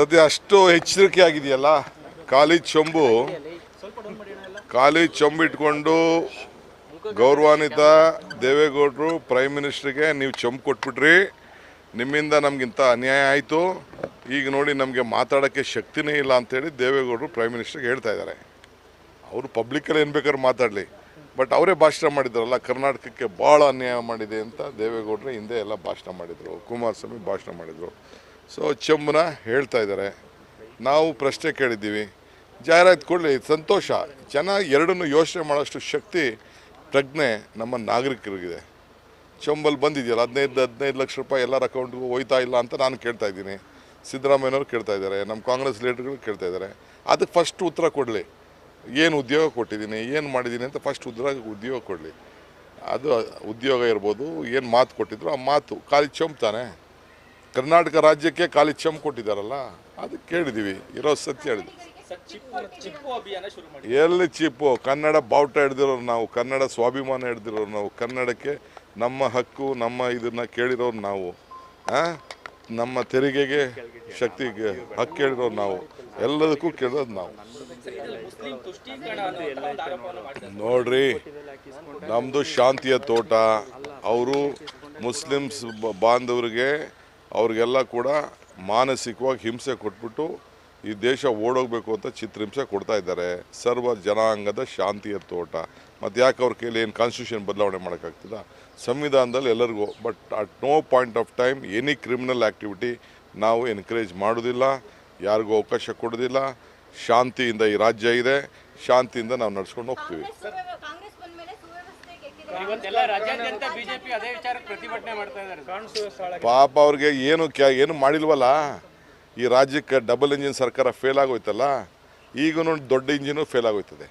ಸದ್ಯ ಅಷ್ಟು ಎಚ್ಚರಿಕೆ ಆಗಿದೆಯಲ್ಲ? ಖಾಲಿ ಚೊಂಬು. ಖಾಲಿ ಚೊಂಬು ಇಟ್ಕೊಂಡು ಗೌರವಾನ್ವಿತ ದೇವೇಗೌಡರು ಪ್ರೈಮ್ ಮಿನಿಸ್ಟ್ರಿಗೆ ನೀವು ಚೊಂಬು ಕೊಟ್ಬಿಟ್ರಿ. ನಿಮ್ಮಿಂದ ನಮಗಿಂತ ಅನ್ಯಾಯ ಆಯಿತು. ಈಗ ನೋಡಿ ನಮಗೆ ಮಾತಾಡೋಕ್ಕೆ ಶಕ್ತಿನೇ ಇಲ್ಲ ಅಂತೇಳಿ ದೇವೇಗೌಡರು ಪ್ರೈಮ್ ಮಿನಿಸ್ಟರ್ಗೆ ಹೇಳ್ತಾ ಇದ್ದಾರೆ. ಅವರು ಪಬ್ಲಿಕ್ಕಲ್ಲಿ ಏನು ಬೇಕಾದ್ರೂ ಮಾತಾಡಲಿ. ಬಟ್ ಅವರೇ ಭಾಷಣ ಮಾಡಿದ್ರಲ್ಲ, ಕರ್ನಾಟಕಕ್ಕೆ ಭಾಳ ಅನ್ಯಾಯ ಮಾಡಿದೆ ಅಂತ ದೇವೇಗೌಡರು ಹಿಂದೆ ಎಲ್ಲ ಭಾಷಣ ಮಾಡಿದರು. ಕುಮಾರಸ್ವಾಮಿ ಭಾಷಣ ಮಾಡಿದರು. ಸೊ ಚಮ್ಮನ ಹೇಳ್ತಾ ಇದ್ದಾರೆ. ನಾವು ಪ್ರಶ್ನೆ ಕೇಳಿದ್ದೀವಿ. ಜಾಹೀರಾತು ಕೊಡಲಿ ಸಂತೋಷ. ಜನ ಎರಡನ್ನೂ ಯೋಚನೆ ಮಾಡೋಷ್ಟು ಶಕ್ತಿ, ಪ್ರಜ್ಞೆ ನಮ್ಮ ನಾಗರಿಕರಿಗಿದೆ. ಚೊಂಬಲ್ಲಿ ಬಂದಿದೆಯಲ್ಲ, ಹದಿನೈದು ಹದಿನೈದು ಲಕ್ಷ ರೂಪಾಯಿ ಎಲ್ಲರ ಅಕೌಂಟ್ಗೂ ಹೋಯ್ತಾ ಇಲ್ಲ ಅಂತ ನಾನು ಕೇಳ್ತಾ ಇದ್ದೀನಿ. ಸಿದ್ದರಾಮಯ್ಯನವ್ರು ಕೇಳ್ತಾ ಇದ್ದಾರೆ, ನಮ್ಮ ಕಾಂಗ್ರೆಸ್ ಲೀಡರ್ಗಳು ಕೇಳ್ತಾ ಇದ್ದಾರೆ. ಅದಕ್ಕೆ ಫಸ್ಟ್ ಉತ್ತರ ಕೊಡಲಿ. ಏನು ಉದ್ಯೋಗ ಕೊಟ್ಟಿದ್ದೀನಿ, ಏನು ಮಾಡಿದ್ದೀನಿ ಅಂತ ಫಸ್ಟ್ ಉದ್ರ ಉದ್ಯೋಗ ಕೊಡಲಿ. ಅದು ಉದ್ಯೋಗ ಇರ್ಬೋದು, ಏನು ಮಾತು ಕೊಟ್ಟಿದ್ರು ಆ ಮಾತು. ಖಾಲಿ ಚಂಪ್ ತಾನೆ? ಕರ್ನಾಟಕ ರಾಜ್ಯಕ್ಕೆ ಖಾಲಿ ಚಮ್ ಕೊಟ್ಟಿದ್ದಾರಲ್ಲ ಅದು ಕೇಳಿದೀವಿ. ಇರೋ ಸತ್ಯ ಹೇಳಿದ್ವಿ ಎಲ್ಲಿ ಚಿಪ್ಪು ಕನ್ನಡ ಬಾವುಟ ಹಿಡ್ದಿರೋರು ನಾವು, ಕನ್ನಡ ಸ್ವಾಭಿಮಾನ ಹಿಡ್ದಿರೋರು ನಾವು, ಕನ್ನಡಕ್ಕೆ ನಮ್ಮ ಹಕ್ಕು, ನಮ್ಮ ಇದನ್ನ ಕೇಳಿರೋರು ನಾವು? ನಮ್ಮ ತೆರಿಗೆಗೆ ಶಕ್ತಿಗೆ ಹಕ್ಕು ಕೇಳಿರೋರು ನಾವು, ಎಲ್ಲದಕ್ಕೂ ಕೇಳೋದು ನಾವು. ನೋಡ್ರಿ ನಮ್ಮದು ಶಾಂತಿಯ ತೋಟ. ಅವರು ಮುಸ್ಲಿಮ್ಸ್ ಬಾಂಧವರಿಗೆ ಅವ್ರಿಗೆಲ್ಲ ಕೂಡ ಮಾನಸಿಕವಾಗಿ ಹಿಂಸೆ ಕೊಟ್ಬಿಟ್ಟು ಈ ದೇಶ ಓಡೋಗ್ಬೇಕು ಅಂತ ಚಿತ್ರಹಿಂಸೆ ಕೊಡ್ತಾ ಇದ್ದಾರೆ. ಸರ್ವ ಜನಾಂಗದ ಶಾಂತಿಯ ತೋಟ. ಮತ್ತು ಯಾಕೆ ಅವ್ರ ಕೈಲಿ ಏನು ಕಾನ್ಸ್ಟಿಟ್ಯೂಷನ್ ಬದಲಾವಣೆ ಮಾಡೋಕ್ಕಾಗ್ತಿಲ್ಲ? ಸಂವಿಧಾನದಲ್ಲಿ ಎಲ್ಲರಿಗೂ but at no point of time any criminal activity ನಾವು ಎನ್ಕರೇಜ್ ಮಾಡೋದಿಲ್ಲ. ಯಾರಿಗೂ ಅವಕಾಶ ಕೊಡೋದಿಲ್ಲ. ಶಾಂತಿಯಿಂದ ಈ ರಾಜ್ಯ ಇದೆ. ಶಾಂತಿಯಿಂದ ನಾವು ನಡ್ಸ್ಕೊಂಡು ಹೋಗ್ತೀವಿ. ಇವತ್ತೆಲ್ಲ ರಾಜ್ಯಾದ್ಯಂತ ಬಿಜೆಪಿ ಅದೇ ವಿಚಾರಕ್ಕೆ ಪ್ರತಿಭಟನೆ ಮಾಡ್ತಾ ಇದ್ದಾರೆ ಪಾಪ ಅವ್ರಿಗೆ ಏನು ಕ್ಯಾ ಏನು ಮಾಡಿಲ್ವಲ್ಲ? ಈ ರಾಜ್ಯಕ್ಕೆ ಡಬಲ್ ಇಂಜಿನ್ ಸರ್ಕಾರ ಫೇಲ್ ಆಗೋಯ್ತಲ್ಲ? ಈಗೂ ದೊಡ್ಡ ಇಂಜಿನು ಫೇಲ್ ಆಗೋಯ್ತದೆ.